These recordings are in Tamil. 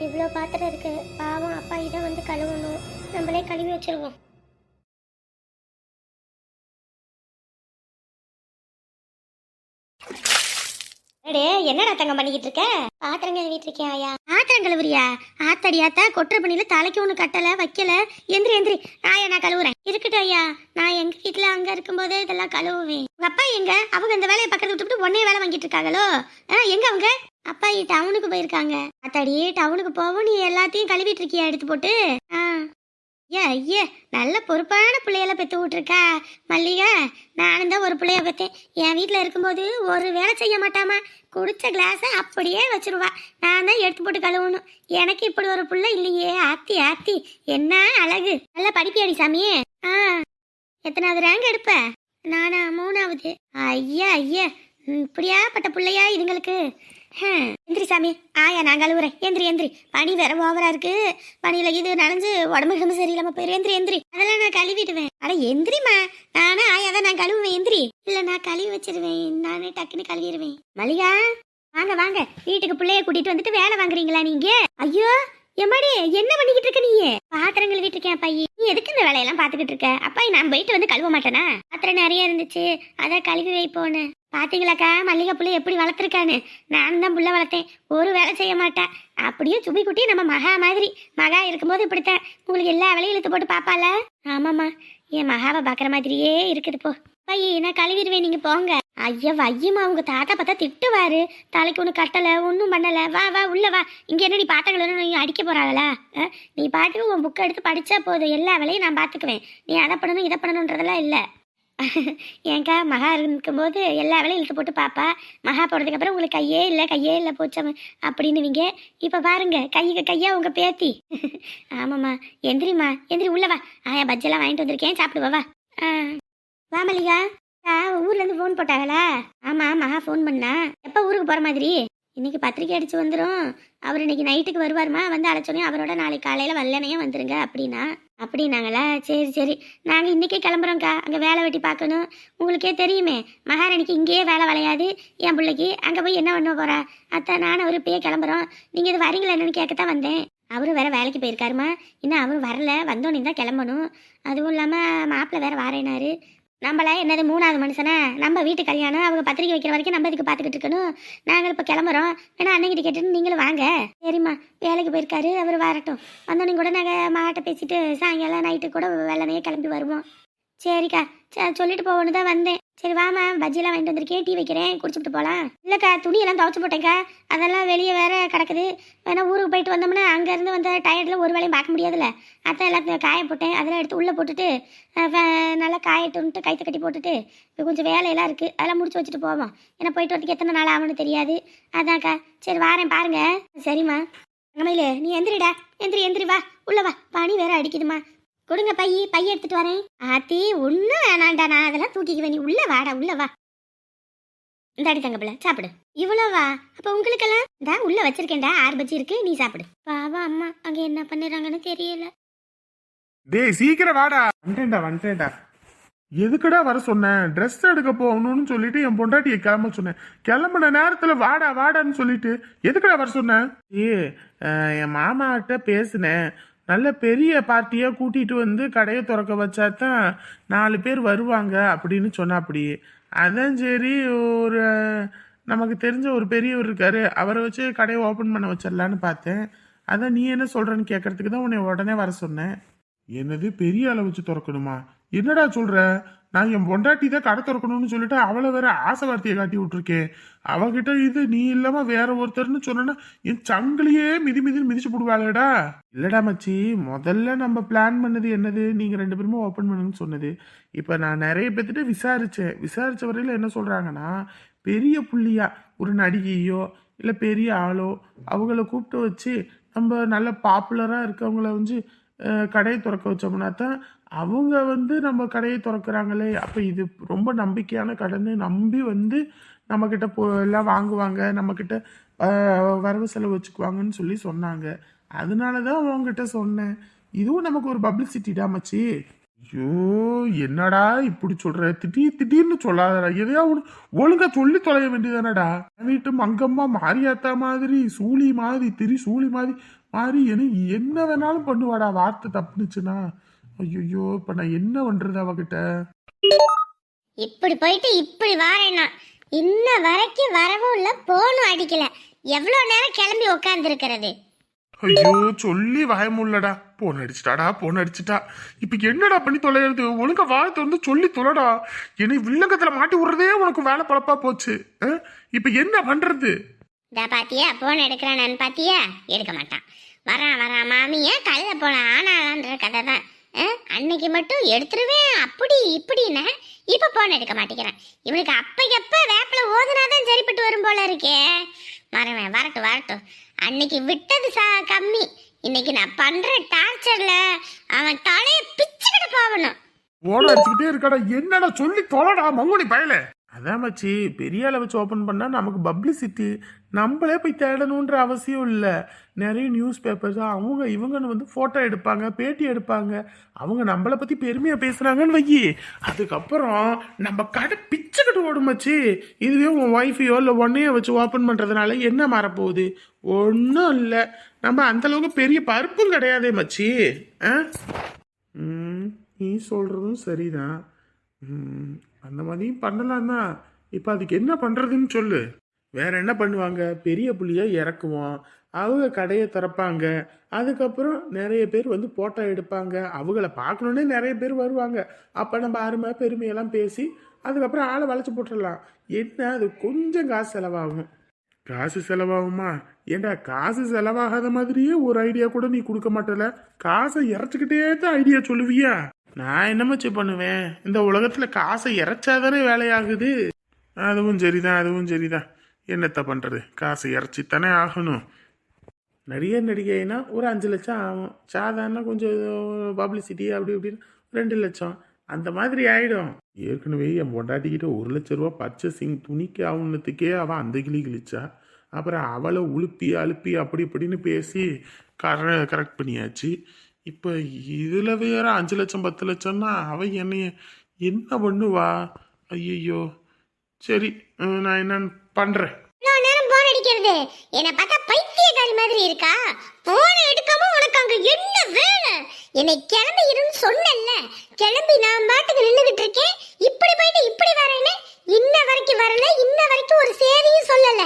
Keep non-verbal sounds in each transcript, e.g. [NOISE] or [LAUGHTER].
இவ்வளோ பாத்திரம் இருக்கு. பாவம் அப்பா இதை வந்து கழுவணும். நம்மளே கழுவி வச்சிருவோம். அடே என்னடா தங்கம் பண்ணிக்கிட்டு இருக்க? பாத்திரம் கழுவிட்டு இருக்கேன் ஐயா ஆத்திரம் கழுவுறியா? ஆத்தடி ஆத்தா கொட்டுற தலைக்கு ஒண்ணு கட்டல வைக்கல. எந்திரி எந்திரி. ஆயா நான் கழுவுறேன். இருக்கட்டும் ஐயா நான் எங்க வீட்டுல அங்க இருக்கும்போதே இதெல்லாம் கழுவுவேன். உங்க அப்பா எங்க? அவங்க இந்த வேலையை பக்கத்து விட்டுவிட்டு ஒன்னே வேலை வாங்கிட்டு இருக்காங்களோ? எங்க அவங்க? அப்பா டவுனுக்கு போயிருக்காங்க. அத்தாடி டவுனுக்கு போவோம் நீ எல்லாத்தையும் கழுவிட்டு இருக்கியா எடுத்து போட்டு. ஆ. ஏ ஐயே நல்ல பொறுப்பான பிள்ளையெல்லாம் பெற்று விட்ருக்கா மல்லிகா நானும் தான் ஒரு பிள்ளைய பெற்றேன் என் வீட்டில் இருக்கும்போது ஒரு வேலை செய்ய மாட்டாமா? குடித்த கிளாஸை அப்படியே வச்சிருவா. நான் தான் எடுத்து போட்டு கழுவணும். எனக்கு இப்படி ஒரு பிள்ளை இல்லையே. ஆத்தி ஆத்தி. என்ன அழகு. நல்லா படிப்பியாடி சாமியே. ஆ. எத்தனாவது ரேங்க் எடுப்ப? நானா மூணாவது. ஐயா ஐயா. ம், இப்படியாப்பட்ட பிள்ளையா இதுங்களுக்கு? எந்திரி சாமி. ஆயா நான் கழுவுறேன். எந்திரி எந்திரி. பனி வேற ஓவரா இருக்கு. பனியில இது நனைஞ்சு உடம்பு கிடம்பு சரியில்லாம போயிரு. எந்திரி எந்திரி. அதெல்லாம் நான் கழுவிடுவேன். அட எந்திரிம்மா. நானே ஆயா தான் நான் கழுவுவேன். எந்திரி. இல்ல நான் கழுவி வச்சிருவேன். நானே டக்குன்னு கழுவிடுவேன். மளிகா வாங்க வாங்க. வீட்டுக்கு பிள்ளைய கூட்டிட்டு வந்துட்டு வேலை வாங்குறீங்களா நீங்க? ஐயோ எம்மாடி என்ன பண்ணிக்கிட்டு இருக்க நீ பாத்திரம் கழுவிட்டு இருக்கேன் பையன் நீ எதுக்கு இந்த வேலையெல்லாம் பாத்துக்கிட்டு இருக்க? அப்பா நான் போயிட்டு வந்து கழுவ மாட்டேனா? பாத்திரம் நிறைய இருந்துச்சு. அதான் கழுவி வைப்போன்னு. பாத்தீங்களாக்கா? மல்லிகை புள்ள எப்படி வளர்த்துருக்கான்னு? நானும் தான் புள்ள வளர்த்தேன். ஒரு வேலை செய்ய மாட்டேன் அப்படியே சுபி குட்டி நம்ம மகா மாதிரி. மகா இருக்கும்போது இப்படித்தான். உங்களுக்கு எல்லா வேலையும் இழுத்து போட்டு பாப்பால ஆமாம்மா. என் மகாவை பார்க்குற மாதிரியே இருக்குது போ. பைய நான் கழுவிடுவேன். நீங்க போங்க. ஐயா வையம்மா உங்க தாத்தா பார்த்தா திட்டுவாரு. தலைக்கு ஒன்று கட்டலை ஒன்றும் பண்ணலை. வா வா உள்ள வா. இங்கே என்ன நீ பாத்தங்கள நீ அடிக்க போறாங்களா நீ பாட்டுக்கு உன் புக்கை எடுத்து படிச்சா போதும். எல்லா வேலையும் நான் பார்த்துக்குவேன் நீ அதை பண்ணணும் இதை பண்ணணுன்றதெல்லாம் இல்லை. [LAUGHS] ஏன்க்கா மகா இருக்கும்போது எல்லா வேலையும் இழுத்து போட்டு பாப்பா. மகா போனதுக்கு அப்புறம் உங்களுக்கு கையே இல்லை கையே இல்லை போச்சம் அப்படின்னுவீங்க. இப்போ பாருங்க கைக்கு கையா உங்க பேத்தி. [LAUGHS] ஆமாம்மா எந்திரிம்மா எந்திரி உள்ளவா ஆயா பஜ்ஜெல்லாம் வாங்கிட்டு வந்திருக்கேன் சாப்பிடுவா வா ஆ. வா மல்லிகா. ஆ, ஊர்ல இருந்து ஃபோன் போட்டாங்களா? ஆமா மகா ஃபோன் பண்ணா. எப்போ ஊருக்கு போற மாதிரி? இன்றைக்கி பத்திரிக்கை அடித்து வந்துடும் அவர் இன்னைக்கு நைட்டுக்கு வருவாருமா? வந்து அழைச்சோன்னே அவரோட நாளைக்கு காலையில் வரலனையே வந்துருங்க அப்படின்னா. அப்படின்னாங்களா? சரி சரி. நாங்கள் இன்றைக்கே கிளம்புறோம்க்கா. அங்கே வேலை வெட்டி பார்க்கணும். உங்களுக்கே தெரியுமே மகாராணிக்கு இங்கேயே வேலை விளையாது. என் பிள்ளைக்கு அங்கே போய் என்ன பண்ண போகிறா அத்தை நானும் அவரு இப்பயே கிளம்புறோம். நீங்கள் இது வரீங்களா என்னன்னு கேட்கத்தான் வந்தேன். அவரும் வேற வேலைக்கு போயிருக்காருமா. இன்னும் அவரும் வரல. வந்தோன்னே தான் கிளம்பணும். அதுவும் இல்லாமல் மாப்பிள்ளை வேற வாரேனாரு. நம்மள என்னது மூணாவது மனுஷனா? நம்ம வீட்டு கல்யாணம் அவங்க பத்திரிக்கை வைக்கிற வரைக்கும் நம்ம இதுக்கு பார்த்துக்கிட்டு இருக்கணும். நாங்கள் இப்போ கிளம்புறோம். வேணா அன்னைக்கிட்ட கேட்டுன்னு நீங்களும் வாங்க. சரிம்மா வேலைக்கு போயிருக்காரு அவர் வரட்டும். வந்தோன்னே கூட நாங்கள் மாட்ட பேசிட்டு சாயங்காலம் நைட்டு கூட வெள்ளனையே கிளம்பி வருவோம். சரிக்கா சொல்லிட்டு போகணும் தான் வந்தேன். சரி வாமா பஜ்ஜியெல்லாம் வாங்கிட்டு வந்திருக்கேன் டீ வைக்கிறேன் குடிச்சுட்டு போகலாம். இல்லைக்கா துணியெல்லாம் துவைச்சு போட்டேங்க்கா அதெல்லாம் வெளியே வேற கிடக்குது. வேணா ஊருக்கு போயிட்டு வந்தோம்னா அங்கேருந்து வந்த டயர்டில் ஒரு வேலையும் பார்க்க முடியாதுல்ல. அதான் எல்லாம் காய போட்டேன். அதெல்லாம் எடுத்து உள்ளே போட்டுட்டு நல்லா காயட்டுன்ட்டு கைத்து கட்டி போட்டுட்டு கொஞ்சம் வேலையெல்லாம் இருக்குது அதெல்லாம் முடிச்சு வச்சுட்டு போவோம்? ஏன்னா போயிட்டு வரதுக்கு எத்தனை நாள் ஆகும்னு தெரியாது. அதான்க்கா. சரி வாரேன் பாருங்க. சரிம்மா. தங்கமயிலு நீ எந்திரிடா. எந்திரி எந்திரி வா. உள்ளே வா. பனி வேற அடிக்குதுமா கொடுங்க பைய பைய எடுத்துட்டு வரேன். ஆத்தி ஒன்றும் வேணாண்டா நான் அதெல்லாம் தூக்கிக்குவேன். நீ உள்ள வாடா உள்ள வா. இந்தாடி தங்கப்பிள்ள சாப்பிடு. இவ்வளோவா? அப்போ உங்களுக்கெல்லாம் தான் உள்ள வச்சிருக்கேன்டா ஆறு பஜ்ஜி இருக்கு நீ சாப்பிடு. பாவா அம்மா அங்க என்ன பண்ணுறாங்கன்னு தெரியல. டேய் சீக்கிரம் வாடா. வந்துட்டேன்டா வந்துட்டேன்டா எதுக்குடா வர சொன்னேன் ட்ரெஸ் எடுக்க போகணும்னு சொல்லிட்டு என் பொண்டாட்டியை கிளம்ப சொன்னேன். கிளம்புன நேரத்தில் வாடா வாடான்னு சொல்லிட்டு எதுக்குடா வர சொன்னேன் ஏ என் மாமாட்ட பேசினேன். நல்ல பெரிய பார்ட்டியாக கூட்டிகிட்டு வந்து கடையை திறக்க வச்சா தான் நாலு பேர் வருவாங்க அப்படின்னு சொன்னா அப்படி அதான் சரி ஒரு நமக்கு தெரிஞ்ச ஒரு பெரியவர் இருக்காரு அவரை வச்சு கடையை ஓப்பன் பண்ண வச்சிடலான்னு பார்த்தேன். அதான் நீ என்ன சொல்கிறேன்னு கேட்கறதுக்கு தான் உன்னை உடனே வர சொன்னேன். என்னது பெரிய அளவு வச்சு திறக்கணுமா? என்னடா சொல்ற? நான் என் பொண்டாட்டி தான் கடை திறக்கணும்னு சொல்லிட்டு அவளை வேற ஆசை வார்த்தையை காட்டி விட்டுருக்கேன் அவகிட்ட இது நீ இல்லாம வேற ஒருத்தர்னு சொன்னா என் சங்கிலியே மிதி மிதின்னு மிதிச்சு போடுவாளேடா. இல்லடா மச்சி முதல்ல நம்ம பிளான் பண்ணது என்னது? நீங்க ரெண்டு பேருமே ஓப்பன் பண்ணுங்கன்னு சொன்னது. இப்ப நான் நிறைய பேர்த்திட்ட விசாரிச்சேன். விசாரிச்ச வரையில என்ன சொல்றாங்கன்னா பெரிய புள்ளியா ஒரு நடிகையோ இல்லை பெரிய ஆளோ அவங்கள கூப்பிட்டு வச்சு நம்ம நல்ல பாப்புலராக இருக்கவங்கள வந்து கடையை திறக்க வச்சோம்னா தான் அவங்க வந்து நம்ம கடையை திறக்கிறாங்களே. அப்போ இது ரொம்ப நம்பிக்கையான கடைன்னு நம்பி வந்து நம்மக்கிட்ட போ எல்லாம் வாங்குவாங்க. நம்மக்கிட்ட வரவு செலவு வச்சுக்குவாங்கன்னு சொல்லி சொன்னாங்க. அதனால தான் அவங்ககிட்ட சொன்னேன். இதுவும் நமக்கு ஒரு பப்ளிசிட்டிடா மச்சி. ஐயோ என்னடா இப்படி சொல்ற? திடீர் திடீர்னு சொல்லாதடா. எதையா ஒன்று ஒழுங்கா சொல்லி தொலைய வேண்டியதானடா? வீட்டு மங்கம்மா மாரியாத்தா மாதிரி சூளி மாதிரி திரி சூழி மாதிரி மாதிரி என்ன வேணாலும் பண்ணுவாடா வார்த்தை தப்புனுச்சுன்னா. ஐயோ இப்ப நான் என்ன பண்றது அவகிட்ட? இப்படி போயிட்டு இப்படி வாரேனா இன்ன வரைக்கும் வரவும் இல்ல போனும் அடிக்கல. எவ்வளவு நேரம் கிளம்பி உட்கார்ந்து ஐயோ சொல்லி பயமுள்ளடா போன் அடிச்சிட்டாடா போன் அடிச்சிட்டா. இப்ப என்னடா பண்ணி தொலைகிறது ஒழுங்கா வார்த்தை வந்து சொல்லி தொலைடா. என்னை வில்லங்கத்துல மாட்டி விடுறதே உனக்கு வேலை பழப்பா போச்சு? இப்ப என்ன பண்றது? இதா பாத்தியா? போன் எடுக்கிறானு பாத்தியா? எடுக்க மாட்டான். வரான் வரான் மாமிய கழுத போல ஆனாலான்ற கதை தான் அன்னைக்கு மட்டும் எடுத்துருவேன் அப்படி இப்படின்னு. இப்ப போன் எடுக்க மாட்டேங்கிறான். இவனுக்கு அப்பைக்கப்ப வேப்பில ஓதுனாதான் சரிப்பட்டு வரும் போல இருக்கே. வரவேன் வரட்டும் வரட்டும். அன்னைக்கு விட்டது சா கம்மி. இன்னைக்கு நான் பண்ற டார்ச்சர்ல அவன் தலையை பிச்சுக்கிட்டு போகணும். ஓட அடிச்சுக்கிட்டே இருக்காடா என்னடா சொல்லி தொலைடா மங்குனி பயல. அதான் மச்சி பெரிய அளவு வச்சு ஓப்பன் பண்ணால் நமக்கு பப்ளிசிட்டி நம்மளே போய் தேடணுன்ற அவசியம் இல்லை. நிறைய நியூஸ் பேப்பர்ஸ் அவங்க இவங்கன்னு வந்து ஃபோட்டோ எடுப்பாங்க பேட்டி எடுப்பாங்க. அவங்க நம்மளை பற்றி பெருமையாக பேசுகிறாங்கன்னு வை அதுக்கப்புறம் நம்ம கடை பிச்சுக்கிட்டு ஓடும் மச்சி. இதுவே உன் ஒய்ஃபையோ இல்லை ஒன்னையோ வச்சு ஓப்பன் பண்ணுறதுனால என்ன மாறப்போகுது? ஒன்றும் இல்லை. நம்ம அந்தளவுக்கு பெரிய பருப்பும் கிடையாதே மச்சி. ஆ? ம், நீ சொல்கிறதும் சரிதான். அந்த மாதிரியும் பண்ணலாம் தான் இப்போ அதுக்கு என்ன பண்ணுறதுன்னு சொல்லு. வேற என்ன பண்ணுவாங்க? பெரிய புள்ளியை இறக்குவோம் அவங்க கடையை திறப்பாங்க. அதுக்கப்புறம் நிறைய பேர் வந்து போட்டோ எடுப்பாங்க. அவங்கள பார்க்கணுன்னே நிறைய பேர் வருவாங்க. அப்போ நம்ம அருமை பெருமையெல்லாம் பேசி அதுக்கப்புறம் ஆளை வளைச்சி போட்டுடலாம். என்ன? அது கொஞ்சம் காசு செலவாகும். காசு செலவாகுமா? ஏண்டா காசு செலவாகாத மாதிரியே ஒரு ஐடியா கூட நீ கொடுக்க மாட்டல? காசை இறச்சிக்கிட்டே தான் ஐடியா சொல்லுவியா? நான் என்னமச்சு பண்ணுவேன்? இந்த உலகத்தில் காசை இறைச்சாதானே வேலையாகுது. அதுவும் சரிதான் அதுவும் சரிதான். என்னத்தை பண்ணுறது காசை இறைச்சித்தானே ஆகணும். நடிகர் நடிகைனா ஒரு அஞ்சு லட்சம் ஆகும். சாதாரண கொஞ்சம் பப்ளிசிட்டி அப்படி இப்படின்னு ரெண்டு லட்சம். அந்த மாதிரி ஆகிடும் ஏற்கனவே என் பொண்டாட்டிக்கிட்ட ஒரு லட்ச ரூபா பர்ச்சேசிங் துணிக்கு ஆகுனத்துக்கே அவன் அந்த கிளி கிழிச்சா அப்புறம் அவளை உழுப்பி அழுப்பி அப்படி இப்படின்னு பேசி கர கரெக்ட் பண்ணியாச்சு. இப்போ இதில் வேற அஞ்சு லட்சம் பத்து லட்சம்னா அவன் என்னைய என்ன பண்ணுவா? ஐயையோ. சரி நான் என்னன்னு பண்ணுறேன் போன் அடிக்கிறது. என்ன பார்த்தா பைத்தியக்காரி மாதிரி இருக்கா? போன் எடுக்காம உனக்கு அங்க என்ன வேலை? என்னை கிளம்பி இருன்னு சொன்னேன்ல. கிளம்பி நான் பாட்டுக்கு நின்னுகிட்டு இருக்கேன். இப்படி போயிட்டு இப்படி வரேன்னு இன்ன வரைக்கும் வரல இன்ன வரைக்கும் ஒரு சேதியும் சொல்லல.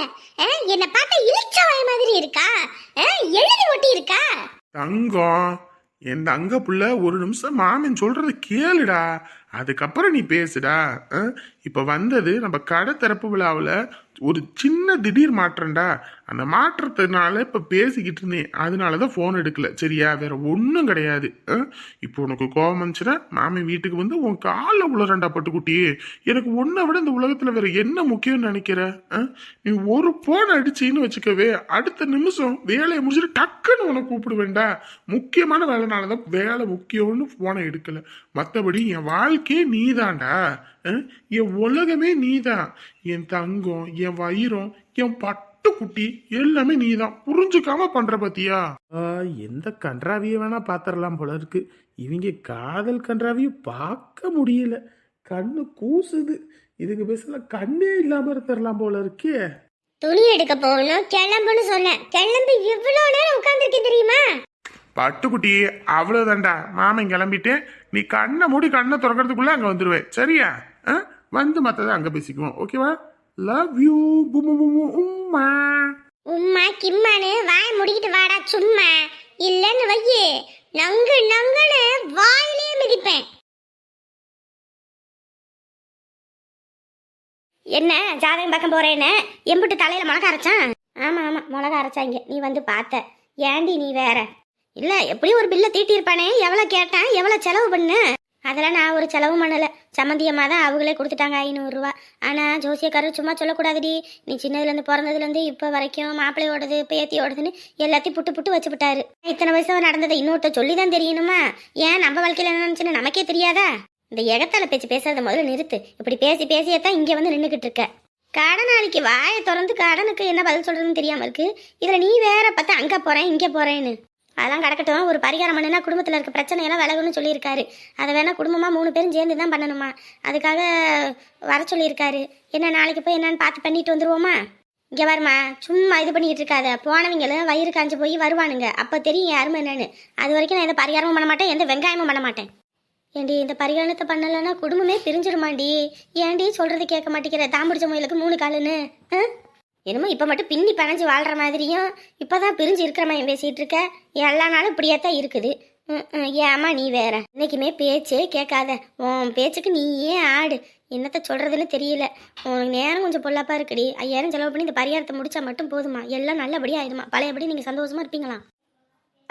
என்னை பார்த்தா இழிச்சவாய் மாதிரி இருக்கா? எழுதி ஒட்டி இருக்கா தங்கம். என் தங்க புள்ள ஒரு நிமிஷம் மாமன் சொல்றத கேளுடா அதுக்கப்புறம் நீ பேசுடா அஹ்? இப்ப வந்தது நம்ம கடை திறப்பு விழாவில் ஒரு சின்ன திடீர் மாற்றம்டா. அந்த மாற்றத்தினால இப்போ பேசிக்கிட்டு இருந்தேன். அதனாலதான் ஃபோன் எடுக்கல. சரியா? வேற ஒன்றும் கிடையாது. இப்போ உனக்கு கோபம் வந்துச்சுன்னா மாமி வீட்டுக்கு வந்து உன் காலில் உளறண்டா பட்டுக்குட்டி. எனக்கு ஒன்றை விட இந்த உலகத்தில் வேற என்ன முக்கியம்னு நினைக்கிற? நீ ஒரு ஃபோன் அடிச்சின்னு வச்சுக்கவே அடுத்த நிமிஷம் வேலையை முடிச்சுட்டு டக்குன்னு உனக்கு கூப்பிடுவேண்டா முக்கியமான வேலைனால தான் வேலை முக்கியம்னு ஃபோனை எடுக்கல. மற்றபடி என் வாழ்க்கையே நீதான்டா. அஹ்? என் உலகமே நீதான். என் தங்கம் என் வயிறம் என் பட்டுக்குட்டி எல்லாமே நீதான். புரிஞ்சுக்காம பண்ற பத்தியா? எந்த கன்றாவிய வேணா பாத்திரலாம் போல இருக்கு. இவங்க காதல் கன்றாவிய பார்க்க முடியல. கண்ணு கூசுது. இதுக்கு பேசல கண்ணே இல்லாம இருந்துடலாம் போல இருக்கே. துணி எடுக்க போகணும். கிளம்புன்னு சொன்னேன். கிளம்பி இவ்வளவு நேரம் உட்கார்ந்துருக்கேன் தெரியுமா? பட்டுக்குட்டி அவ்வளவுதான்டா. மாமன் கிளம்பிட்டேன். நீ கண்ணை மூடி கண்ணை திறக்கிறதுக்குள்ள அங்க வந்துருவேன் சரியா? ஆ? வந்து மற்றதை அங்கே பேசிக்குவோம். ஓகேவா லவ் யூ உம்மா. உம்மா கிம்மானு வாய் முடிக்கிட்டு வாடா சும்மா. இல்லன்னு வையே. நங்கு நங்குன்னு வாயிலே மிதிப்பேன். என்ன ஜாதகம் பக்கம் போறேன்னு? எம்பிட்டு தலையில மிளகா அரைச்சான் ஆமா ஆமா மிளகா அரைச்சாங்க. நீ வந்து பார்த்த. ஏண்டி நீ வேற? இல்ல எப்படியும் ஒரு பில்ல தீட்டியிருப்பானே. எவ்வளவு கேட்டேன் எவ்வளவு செலவு பண்ணு? அதெல்லாம் நான் ஒரு செலவும் பண்ணலை. சம்மந்தியம்மா தான் அவங்களே கொடுத்துட்டாங்க ஐநூறுரூவா. ஆனால் ஜோசியக்காரர் சும்மா சொல்லக்கூடாதுடி. நீ சின்னதுலேருந்து பிறந்ததுலேருந்து இப்போ வரைக்கும் மாப்பிள்ளையோடது பேத்தியோடதுன்னு எல்லாத்தையும் புட்டு புட்டு வச்சு விட்டாரு இத்தனை வயசு நடந்ததை இன்னொருத்த சொல்லி தான் தெரியணுமா? ஏன் நம்ம வாழ்க்கையில் என்ன நினச்சுன்னு நமக்கே தெரியாதா? இந்த எகத்தால பேச்சு பேசுறத முதல்ல நிறுத்து. இப்படி பேசி பேசியே தான் இங்கே வந்து நின்றுக்கிட்டு இருக்க. கடனாளிக்கு வாயை திறந்து கடனுக்கு என்ன பதில் சொல்கிறதுன்னு தெரியாமல் இருக்குது இதில் நீ வேற பார்த்தா அங்கே போகிறேன் இங்கே போகிறேன்னு அதெல்லாம் கிடக்கட்டும். ஒரு பரிகாரம் பண்ணுனா குடும்பத்தில் இருக்க பிரச்சனையெல்லாம் விலகுன்னு சொல்லியிருக்காரு. அதை வேணால் குடும்பமாக மூணு பேரும் சேர்ந்து தான் பண்ணணுமா? அதுக்காக வர சொல்லியிருக்காரு. என்ன நாளைக்கு போய் என்னன்னு பார்த்து பண்ணிட்டு வந்துருவோமா? இங்கே வருமா சும்மா இது பண்ணிக்கிட்டு இருக்காத. போனவங்களும் வயிறு காஞ்சு போய் வருவானுங்க. அப்போ தெரியும் யாருமே என்னன்னு. அது வரைக்கும் நான் எந்த பரிகாரமும் பண்ண மாட்டேன் எந்த வெங்காயமும் பண்ண மாட்டேன். ஏண்டி இந்த பரிகாரத்தை பண்ணலைன்னா குடும்பமே பிரிஞ்சிருமாண்டி? ஏண்டி சொல்கிறது கேட்க மாட்டேங்கிற? தாம்பிடிச்ச முயலுக்கு மூணு காலுன்னு ஆ? என்னமோ இப்போ மட்டும் பின்னி பனைஞ்சு வாழ்கிற மாதிரியும் இப்போ தான் பிரிஞ்சு இருக்கிற மாதிரி பேசிகிட்டு இருக்க. எல்லா நாளும் இப்படியே தான் இருக்குது ஏமா நீ வேற. இன்னைக்குமே பேச்சே கேட்காத. உன் பேச்சுக்கு நீ ஏன் ஆடு. என்னத்த சொல்கிறதுன்னு தெரியல. உனக்கு நேரம் கொஞ்சம் பொல்லாப்பா இருக்குடி. ஐயாயிரம் செலவு பண்ணி இந்த பரிகாரத்தை முடிச்சா மட்டும் போதுமா எல்லாம் நல்லபடியாக ஆயிடுமா பழையபடி நீங்கள் சந்தோஷமாக இருப்பீங்களா?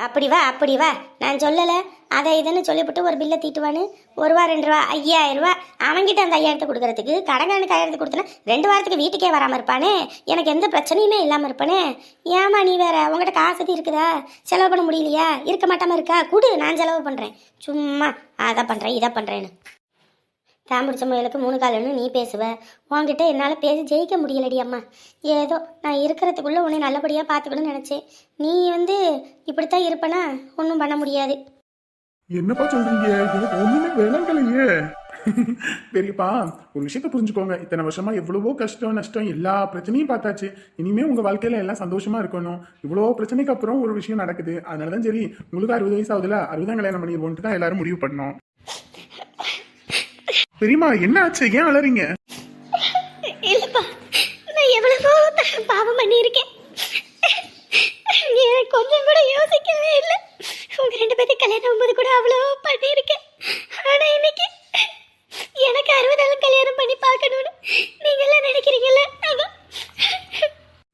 அப்படி வா அப்படி வா. நான் சொல்லலை. அதை இதுன்னு சொல்லிவிட்டு ஒரு பில்லை தீட்டுவான்னு. ஒரு ரூபா ரெண்டு ரூபா ஐயாயிரம் ரூபா. அவன்கிட்ட அந்த ஐயாயிரத்தை கொடுக்கறதுக்கு கடங்கானுக்கு ஐயாயிரத்தை கொடுத்தனா ரெண்டு வாரத்துக்கு வீட்டுக்கே வராமல் இருப்பானே. எனக்கு எந்த பிரச்சனையுமே இல்லாமல் இருப்பானே. ஏமா நீ வேற உங்ககிட்ட காசு இருக்குதா செலவு பண்ண முடியலையா? இருக்க மாட்டாமல் இருக்கா? கொடு நான் செலவு பண்ணுறேன் சும்மா அதை பண்ணுறேன் இதை பண்ணுறேன்னு தாம்பிடிச்ச முயலுக்கு மூணு காலன்னு நீ பேசுவ. உன்கிட்ட என்னால் பேசி ஜெயிக்க முடியலடி அம்மா. ஏதோ நான் இருக்கிறதுக்குள்ளே உன்னை நல்லபடியாக பார்த்துக்கணும்னு நினச்சேன். நீ வந்து இப்படித்தான் இருப்பனா ஒன்றும் பண்ண முடியாது. என்னப்பா சொல்றீங்க? எனக்கு ஒண்ணுமே விளங்கலையே பெரியப்பா ஒரு விஷயத்த புரிஞ்சுக்கோங்க. இத்தனை வருஷமா எவ்வளவோ கஷ்டம் நஷ்டம் எல்லா பிரச்சனையும் பார்த்தாச்சு. இனிமே உங்க வாழ்க்கையில எல்லாம் சந்தோஷமா இருக்கணும். இவ்வளோ பிரச்சனைக்கு அப்புறம் ஒரு விஷயம் நடக்குது. அதனாலதான் சரி உங்களுக்கு அறுபது வயசு ஆகுதுல அறுபதாம் கல்யாணம் பண்ணிடுவோன்ட்டு தான் எல்லாரும் முடிவு பண்ணோம். பெரியமா என்ன ஆச்சு ஏன் அலறீங்க? இல்லைப்பா நான் எவ்வளவோ பாவம் பண்ணியிருக்கேன். கொஞ்சம் கூட யோசிக்கவே இல்லை. உங்க ரெண்டு பேருக்கு கல்யாணம் போது கூட அவ்வளோ பண்ணியிருக்கேன். ஆனா இன்னைக்கு எனக்கு அறுபதாள் கல்யாணம் பண்ணி பார்க்கணும்னு நீங்களாம் நினைக்கிறீங்கல்ல?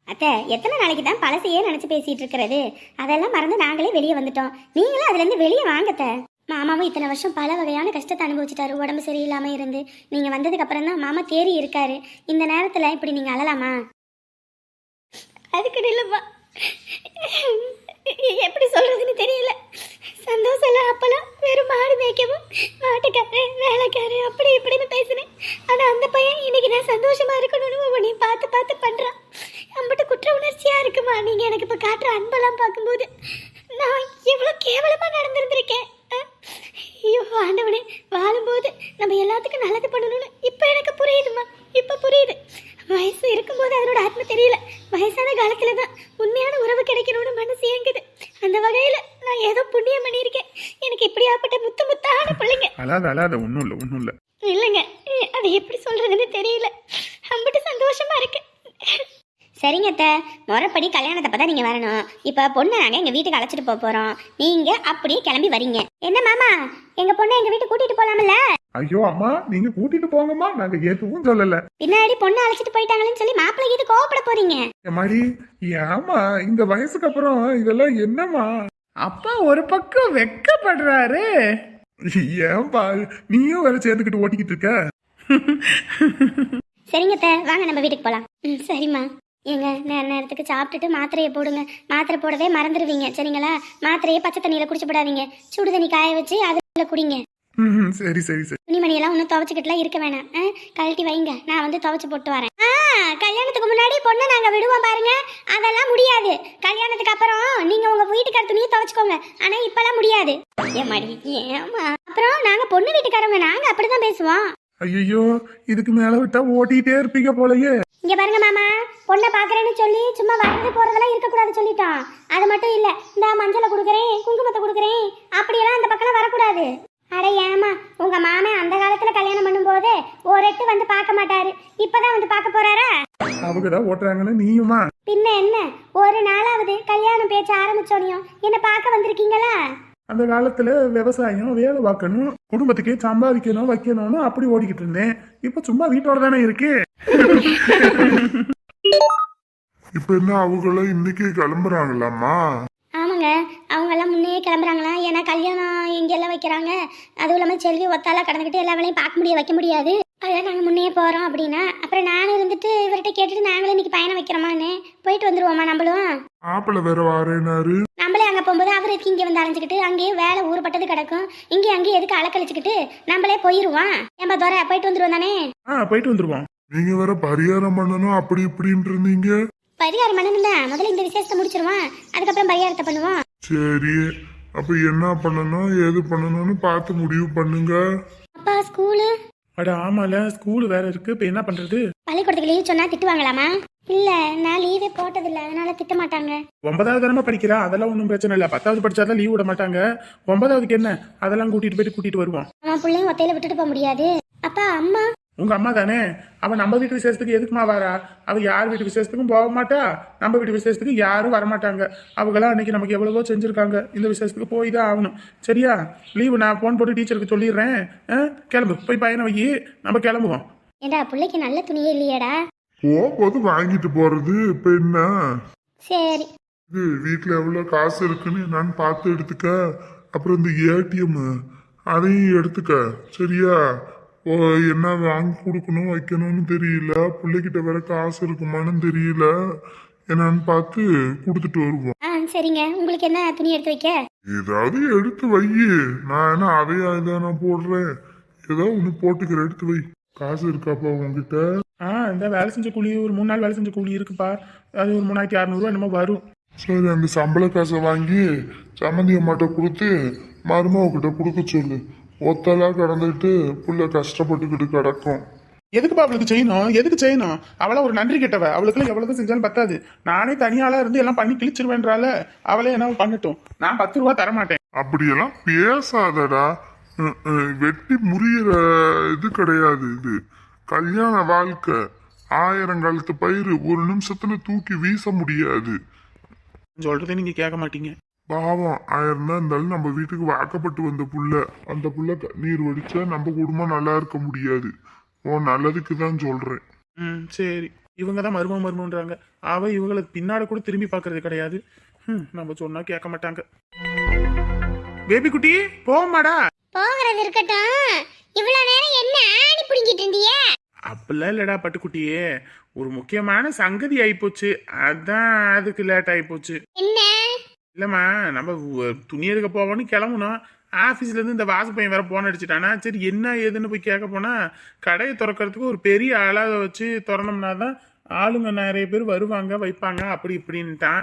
அத்தை எத்தனை நாளைக்கு தான் பழசையே நினச்சி பேசிட்டு இருக்கிறது? அதெல்லாம் மறந்து நாங்களே வெளியே வந்துட்டோம். நீங்களும் அதுலேருந்து வெளியே வாங்கத்த மாமாவும் இத்தனை வருஷம் பல வகையான கஷ்டத்தை அனுபவிச்சிட்டாரு. உடம்பு சரியில்லாம இருந்து. நீங்க வந்ததுக்கு அப்புறம் தான் மாமா தேறி இருக்காரு. இந்த நேரத்துல இப்படி நீங்க அழலாமா? அதுக்கு இல்லப்பா எப்படி சொல்றதுன்னு தெரியல. சந்தோஷம் இல்லை அப்பெல்லாம் வெறும் மாடு மேய்க்கவும் மாட்டுக்காரு வேலைக்காரு அப்படி இப்படின்னு பேசினேன். ஆனால் அந்த பையன் இன்னைக்கு நான் சந்தோஷமா இருக்கணும்னு ஒவ்வொன்றையும் பார்த்து பார்த்து பண்றான். நம்மகிட்ட குற்ற உணர்ச்சியா இருக்குமா? நீங்க எனக்கு இப்ப காட்டுற அன்பெல்லாம் பார்க்கும்போது நான் எவ்வளவு கேவலமா நடந்திருந்திருக்கேன். ஐயோ ஆண்டவனே வாழும்போது நம்ம எல்லாத்துக்கும் நல்லது பண்ணணும்னு இப்ப எனக்கு புரியுதுமா இப்ப புரியுது. வயசு இருக்கும்போது அதனோட ஆத்ம தெரியல. வயசான காலத்துல தான் உண்மையான உறவு கிடைக்கணும்னு மனசு ஏங்குது. அந்த வகையில நான் ஏதோ புண்ணியம் பண்ணியிருக்கேன். எனக்கு இப்படியாப்பட்ட முத்து முத்தான பிள்ளைங்க. அழாத அழாத ஒன்றும் இல்லை ஒன்றும் இல்லை. இல்லைங்க. அது எப்படி சொல்றதுன்னு தெரியல. சரிங்க அத்தை. முறைப்படி கல்யாணத்தப்ப தான் நீங்கள் வரணும். இப்போ பொண்ணை நாங்கள் எங்கள் வீட்டுக்கு அழைச்சிட்டு போக போகிறோம் நீங்கள் அப்படியே கிளம்பி வரீங்க. என்ன மாமா? எங்கள் பொண்ணை எங்கள் வீட்டுக்கு கூட்டிகிட்டு போகலாம்ல ஐயோ அம்மா நீங்க கூட்டிட்டு போங்கம்மா. நாங்க எதுவும் சொல்லல. பின்னாடி பொண்ணை அழைச்சிட்டு போயிட்டாங்களேன்னு சொல்லி மாப்பிள்ளை இது கோவப்பட போறீங்க. மாதிரி ஏமா இந்த வயசுக்கு அப்புறம் இதெல்லாம் என்னம்மா? அப்பா ஒரு பக்கம் வெக்கப்படுறாரு. ஏன்பா நீயும் வேற சேர்ந்துக்கிட்டு ஓட்டிக்கிட்டு இருக்க? சரிங்க அத்தை. வாங்க நம்ம வீட்டுக்கு போகலாம் ம் சரிம்மா. ஏங்க நேர நேரத்துக்கு சாப்பிட்டுட்டு மாத்திரையை போடுங்க. மாத்திரை போடவே மறந்துடுவீங்க சரிங்களா? மாத்திரையை பச்சை தண்ணியில் குடிச்சு போடாதீங்க. சுடு தண்ணி காய வச்சு அதில் குடிங்க. ம், சரி சரி சரி. துணிமணியெல்லாம் ஒன்றும் துவைச்சிக்கிட்டுலாம் இருக்க வேணாம். ஆ கழட்டி வைங்க. நான் வந்து துவைச்சு போட்டு வரேன். ஆ கல்யாணத்துக்கு முன்னாடி பொண்ணை நாங்கள் விடுவோம் பாருங்க. அதெல்லாம் முடியாது. கல்யாணத்துக்கு அப்புறம் நீங்கள் உங்கள் வீட்டுக்கார துணியை துவைச்சிக்கோங்க. ஆனால் இப்போல்லாம் முடியாது. ஏமாடி ஏமா அப்புறம் நாங்கள் பொண்ணு வீட்டுக்காரவங்க நாங்கள் அப்படி தான் பேசுவோம். ஐயோ இதுக்கு மேல விட்டா ஓட்டிட்டே இருப்பீங்க போலயே. இங்க பாருங்க மாமா பொண்ணை பாக்குறேன்னு சொல்லி சும்மா வர்றது போறதெல்லாம் இருக்கக்கூடாது சொல்லிட்டோம் அது மட்டும் இல்ல இந்த மஞ்சளை கொடுக்குறேன் குங்குமத்தை கொடுக்குறேன் அப்படியெல்லாம் அந்த பக்கம் வரக்கூடாது. அட ஏமா உங்க மாமன் அந்த காலத்துல கல்யாணம் பண்ணும்போது ஒரு எட்டு வந்து பார்க்க மாட்டாரு. இப்பதான் வந்து பார்க்க போறாரா? அவங்க தான் ஓட்டுறாங்கன்னு நீயுமா? பின்ன என்ன? ஒரு நாளாவது கல்யாணம் பேச்ச ஆரம்பிச்சோனையும் என்ன பார்க்க வந்திருக்கீங்களா? அந்த காலத்துல விவசாயம் வேலை பார்க்கணும் குடும்பத்துக்கே சம்பாதிக்கணும் வைக்கணும்னு அப்படி ஓடிக்கிட்டு இருந்தேன். இப்ப சும்மா வீட்டோட தானே இருக்கு. இப்ப என்ன அவங்கள இன்னைக்கு கிளம்புறாங்களாம்மா? ஆமாங்க அவங்கெல்லாம் முன்னே கிளம்புறாங்களா? ஏன்னா கல்யாணம் எங்கெல்லாம் வைக்கிறாங்க. அதுவும் இல்லாமல் செல்வி ஒத்தால கடந்துக்கிட்டு எல்லா வேலையும் பார்க்க முடியாது வைக்க முடியாது. அதான் நாங்கள் முன்னே போகிறோம் அப்படின்னா அப்புறம் நானும் இருந்துட்டு இவர்கிட்ட கேட்டுட்டு நாங்களும் இன்னைக்கு பயணம் வைக்கிறோமான்னு போயிட்டு வந்துருவோமா நம்மளும்? மாப்பிள்ள வேற வாரேனாரு. நம்மளே அங்கே போகும்போது அவர் எதுக்கு இங்கே வந்து அலைஞ்சிக்கிட்டு அங்கேயே வேலை ஊறுபட்டது கிடக்கும். இங்கே அங்கேயே எதுக்கு அலக்கழிச்சுக்கிட்டு நம்மளே போயிடுவோம் ஏன்பா தோற போயிட்டு வந்துருவோம் தானே? ஆ போயிட்டு வந்துருவோம். நீங்க வேற பரிகாரம் பண்ணணும் அப்படி இப்படின்னு இருந்தீங்க. பரிகாரம் பண்ணணும் தான் முதல்ல இந்த விசேஷத்தை முடிச்சிருவோம். அதுக்கப்புறம் பரிகாரத்தை பண்ணுவோம். சரி. அப்ப என்ன பண்ணணும் ஏது பண்ணணும்னு பார்த்து முடிவு பண்ணுங்க. அப்பா ஸ்கூலு? அட ஆமால ஸ்கூல் வேற இருக்கு. இப்ப என்ன பண்றது? பள்ளிக்கூடத்துக்கு லீவ் சொன்னா திட்டுவாங்களாமா? இல்ல நான் லீவே போட்டதில்ல. அதனால திட்ட மாட்டாங்க. ஒன்பதாவது தானே படிக்கிறா? அதெல்லாம் ஒன்றும் பிரச்சனை இல்லை. பத்தாவது படிச்சாதான் லீவ் விட மாட்டாங்க. ஒன்பதாவதுக்கு என்ன? அதெல்லாம் கூட்டிட்டு போயிட்டு கூட்டிட்டு வருவோம். அவன் பிள்ளையும் ஒத்தையில விட்டுட்டு போக முடியாது. அப்பா அம்மா? உங்க அம்மா தானே? அவ நம்ம வீட்டு விசேஷத்துக்கு எதுக்குமா வரா? அவ யார் வீட்டு விசேஷத்துக்கும் போக மாட்டா. நம்ம வீட்டு விசேஷத்துக்கு யாரும் வரமாட்டாங்க அவங்களாம் அன்னைக்கு நமக்கு எவ்வளவோ செஞ்சிருக்காங்க. இந்த விசேஷத்துக்கு போய் தான் ஆகணும். சரியா? லீவு நான் ஃபோன் போட்டு டீச்சருக்கு சொல்லிடுறேன். ஆ, கிளம்பு. போய் பையனை வை. நம்ம கிளம்புவோம். ஏண்டா பிள்ளைக்கு நல்ல துணியே இல்லையாடா? போகும்போது வாங்கிட்டு போறது. இப்ப என்ன? சரி. இது வீட்டுல எவ்வளவு காசு இருக்குன்னு என்னன்னு பார்த்து எடுத்துக்க. அப்புறம் இந்த ஏடிஎம் அதையும் எடுத்துக்க. சரியா? ஓ என்ன வாங்கி கொடுக்கணும் வைக்கணும்னு தெரியல. பிள்ளைகிட்ட வேற காசு இருக்குமான்னு தெரியல. என்னன்னு பார்த்து கொடுத்துட்டு வருவோம். ஆ சரிங்க. உங்களுக்கு என்ன துணி எடுத்து வைக்க? ஏதாவது எடுத்து வை. நான் என்ன அதையா இதை நான் போடுறேன். ஏதோ ஒன்று போட்டுக்கிற எடுத்து வை. காசு இருக்காப்பா உங்ககிட்ட? ஆ இந்த வேலை செஞ்ச கூலி ஒரு மூணு நாள் வேலை செஞ்ச கூலி இருக்குப்பா. அது ஒரு மூணாயிரத்தி அறநூறுவா என்னமோ வரும். சரி அந்த சம்பள காசை வாங்கி சம்மந்தி அம்மாட்ட கொடுத்து மருமகிட்ட கொடுக்க சொல்லு. ஒத்தலா கடந்துட்டு புள்ள கஷ்டப்பட்டுக்கிட்டு கிடக்கும். எதுக்குப்பா அவளுக்கு செய்யணும்? எதுக்கு செய்யணும்? அவளா ஒரு நன்றி கெட்டவ. அவளுக்குலாம் எவ்வளவு செஞ்சாலும் பத்தாது. நானே தனியாளா இருந்து எல்லாம் பண்ணி கிழிச்சிருவேன்றால அவளே என்ன பண்ணட்டும்? நான் பத்து ரூபா தர மாட்டேன் அப்படியெல்லாம் பேசாதடா. வெட்டி முறியிற இது கிடையாது இது. கல்யாண வாழ்க்கை. ஆயிரம் காலத்து பயிர் ஒரு நிமிஷத்துல தூக்கி வீச முடியாது. சொல்றதே நீங்க கேட்க மாட்டீங்க. பாவம் ஆயிரம் இருந்தாலும் நம்ம வீட்டுக்கு வாக்கப்பட்டு வந்த புள்ள அந்த புள்ள நீர் வடிச்சா நம்ம குடும்பம் நல்லா இருக்க முடியாது. உன் நல்லதுக்கு தான் சொல்றேன். ம் சரி. இவங்க தான் மருமம் மருமன்றாங்க அவ இவங்களை பின்னாடி கூட திரும்பி பார்க்கறது கிடையாது. ம், நம்ம சொன்னா கேட்க மாட்டாங்க. பேபி குட்டி போமாடா போகிறது இருக்கட்டும். இவ்வளவு நேரம் என்ன ஆணி பிடிங்கிட்டு இருந்தியே? அப்படிலாம் இல்லடா பட்டுக்குட்டியே. ஒரு முக்கியமான சங்கதி ஆயிப்போச்சு. அதான் அதுக்கு லேட் ஆயிப்போச்சு. என்ன? இல்லம்மா நம்ம துணி எடுக்க போகணும்னு கிளம்புனோம் ஆஃபீஸ்ல இருந்து இந்த வாசு பையன் வேற போன் அடிச்சிட்டானா? சரி என்ன ஏதுன்னு போய் கேட்க போனா கடையை திறக்கிறதுக்கு ஒரு பெரிய ஆளா வச்சு திறந்தோம்னா தான் ஆளுங்க நிறைய பேர் வருவாங்க வைப்பாங்க அப்படி இப்படின்ட்டான்.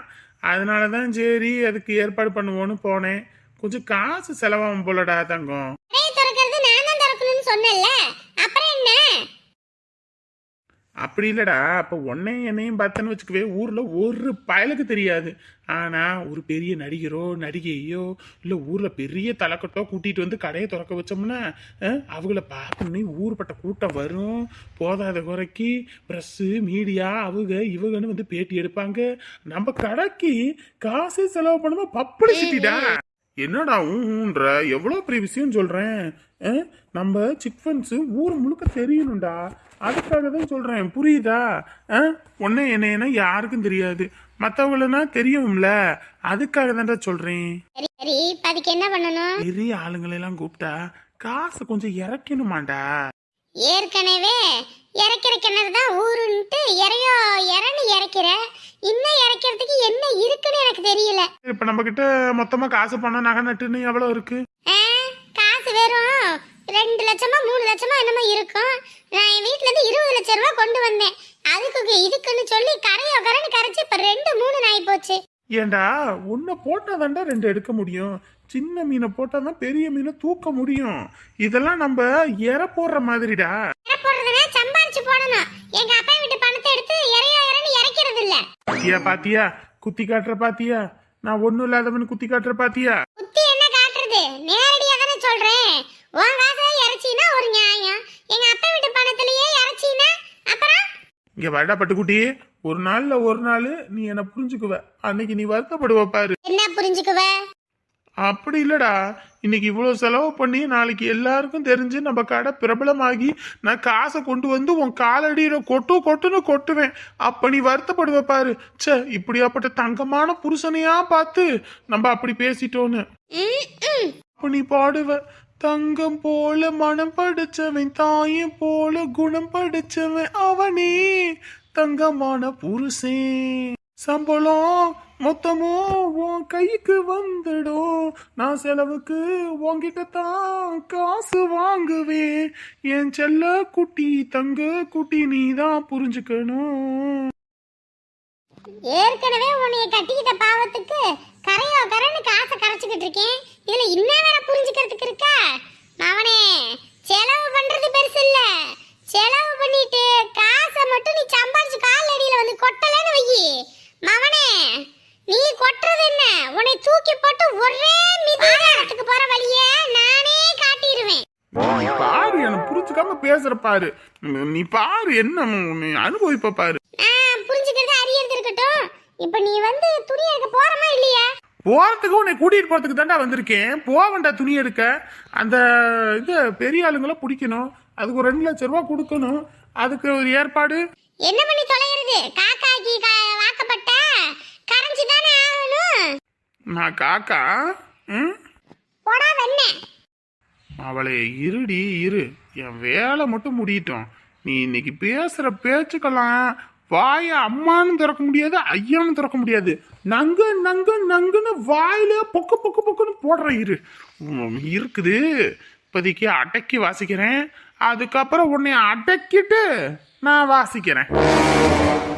அதனால தான் சரி அதுக்கு ஏற்பாடு பண்ணுவோன்னு போனேன். கொஞ்சம் காசு செலவாகும் போலடா தங்கம். கடையை அப்புறம் என்ன? அப்படி இல்லைடா. அப்போ உன்னையும் என்னையும் பார்த்தேன்னு வச்சுக்கவே ஊரில் ஒரு பயலுக்கு தெரியாது. ஆனால் ஒரு பெரிய நடிகரோ நடிகையோ இல்லை ஊரில் பெரிய தலைக்கட்டோ கூட்டிகிட்டு வந்து கடையை திறக்க வச்சோம்னா அவங்கள பார்க்கணுன்னே ஊர்பட்ட கூட்டம் வரும். போதாத குறைக்கு ப்ரெஸ்ஸு மீடியா அவங்க இவங்கன்னு வந்து பேட்டி எடுப்பாங்க. நம்ம கடைக்கு காசு செலவு பண்ணுமா பப்ளிசிட்டிடா என்னடா ஊன்ற எவ்வளோ பெரிய விஷயம் சொல்றேன்? அஹ், நம்ம சிக் ஃபண்ட்ஸ் ஊர் முழுக்க தெரியணும்டா. அதுக்காக தான் சொல்றேன். புரியுதா? ஒன்னே என்ன யாருக்கும் தெரியாது. மற்றவங்களனா தெரியும்ல. அதுக்காக தான்டா சரி இப்ப அதுக்கு என்ன பண்ணணும்? பெரிய ஆளுங்களெல்லாம் கூப்பிட்டா காசு கொஞ்சம் இறக்கணுமாண்டா. ஏற்கனவே இறக்கிற கிணறு தான் ஊருன்ட்டு இறையோ இறன்னு இறக்கிற? இன்னும் இறக்கிறதுக்கு என்ன இருக்குன்னு எனக்கு தெரியல. இப்ப நம்ம கிட்ட மொத்தமா காசு பணம் நகை நட்டுன்னு எவ்வளவு இருக்கு? காசு வெறும் ரெண்டு லட்சமா மூணு லட்சமா என்னமோ இருக்கும். நான் என் வீட்ல இருந்து இருபது லட்சம் ரூபாய் கொண்டு வந்தேன். அதுக்கு இதுக்குன்னு சொல்லி கரையோ கரன்னு கரைச்சு இப்ப ரெண்டு மூணு நாய் போச்சு. ஏண்டா உன்னை போட்டாதான்டா ரெண்டு எடுக்க முடியும்? சின்ன மீனை போட்டாதான் பெரிய மீனை தூக்க முடியும். இதெல்லாம் நம்ம எற போடுற மாதிரிடா. சம்பாரிச்சு போடணும். எங்க அப்பா வீட்டு பணத்தை எடுத்து இறையோ இறன்னு இறக்கிறது இல்ல பாத்தியா பாத்தியா? குத்தி காட்டுற பாத்தியா? நான் ஒண்ணும் இல்லாதவன் குத்தி காட்டுற பாத்தியா? புத்தி என்ன காட்டுறது? நேரடியா தானே சொல்றேன். உன் காசுல இறைச்சினா ஒரு நியாயம். எங்க அப்பா வீட்டு பணத்திலேயே இறைச்சினா அப்புறம்? இங்க வரடா பட்டுக்குட்டி. ஒரு நாள்ல ஒரு நாள் நீ என்ன புரிஞ்சுக்குவ. அன்னைக்கு நீ வருத்தப்படுவ பாரு. என்ன புரிஞ்சுக்குவ? அப்படி இல்லடா. இன்னைக்கு இவ்வளவு செலவு பண்ணி நாளைக்கு எல்லாருக்கும் தெரிஞ்சு நம்ம கடை பிரபலமாகி நான் காசை கொண்டு வந்து உன் காலடியில கொட்டு கொட்டுன்னு கொட்டுவேன். அப்ப நீ வருத்தப்படுவ பாரு. ச்சே இப்படியாப்பட்ட தங்கமான புருஷனையா பார்த்து நம்ம அப்படி பேசிட்டோன்னு. அப்ப நீ பாடுவ. தங்கம் போல மனம் படைச்சவன் தாயம் போல குணம் படைச்சவன் அவனே தங்கமான புருஷன். சம்பளம் மொத்தமும் உன் கைக்கு வந்துடும் நான் செலவுக்கு உன்கிட்ட தான் காசு வாங்குவேன். என் செல்ல குட்டி தங்க குட்டி நீ தான் புரிஞ்சுக்கணும். ஏற்கனவே உன்னைய கட்டிக்கிட்ட பாவத்துக்கு கரையோ கரன்னு காசை கரைச்சிக்கிட்டு இருக்கேன். இதுல இன்னும் வேற புரிஞ்சுக்கிறதுக்கு இருக்கா? அவனே செலவு பண்றது பெருசு இல்ல. செலவு பண்ணிட்டு காசை மட்டும் நீ சம்பாதிச்சு கால் அடியில வந்து கொட்டலன்னு வையி. கொட்டுறது என்ன? உன்னை தூக்கி போட்டு ஒரே மிதிக்கு போற வழியே நானே காட்டிடுவேன். நீ பாரு எனக்கு புரிஞ்சுக்காம பேசுற பாரு. நீ- நீ பாரு என்ன நீ அனுபவிப்ப பாரு. புரிஞ்சுக்கிறது அறியறது இருக்கட்டும். இப்ப நீ வந்து துணி எடுக்க போறமா இல்லையா? போறதுக்கு உன்னை கூட்டிட்டு போறதுக்கு தாண்டா வந்திருக்கேன். போவண்டா துணி எடுக்க. அந்த இது பெரிய ஆளுங்களை பிடிக்கணும். அதுக்கு ஒரு ரெண்டு லட்சம் ரூபா கொடுக்கணும். அதுக்கு ஒரு ஏற்பாடு. என்ன பண்ணி தொலைகிறது? காக்காக்கி கா- வாக்கப்பட்ட கரைஞ்சு தானே ஆகணும். நான் காக்கா ம்? போடா வெண்ண. அவளை இருடி இரு. என் வேலை மட்டும் முடியட்டும். நீ இன்னைக்கு பேசுற பேச்சுக்கெல்லாம் வாய அம்மான்னு திறக்க முடியாது ஐயான்னு திறக்க முடியாது. நங்கு நங்கு நங்குன்னு வாயில பொக்கு பொக்கு பொக்குன்னு போடுற இரு. உம், இருக்குது. இப்போதைக்கு அடக்கி வாசிக்கிறேன். அதுக்கப்புறம் உன்னை அடக்கிட்டு நான் வாசிக்கிறேன்.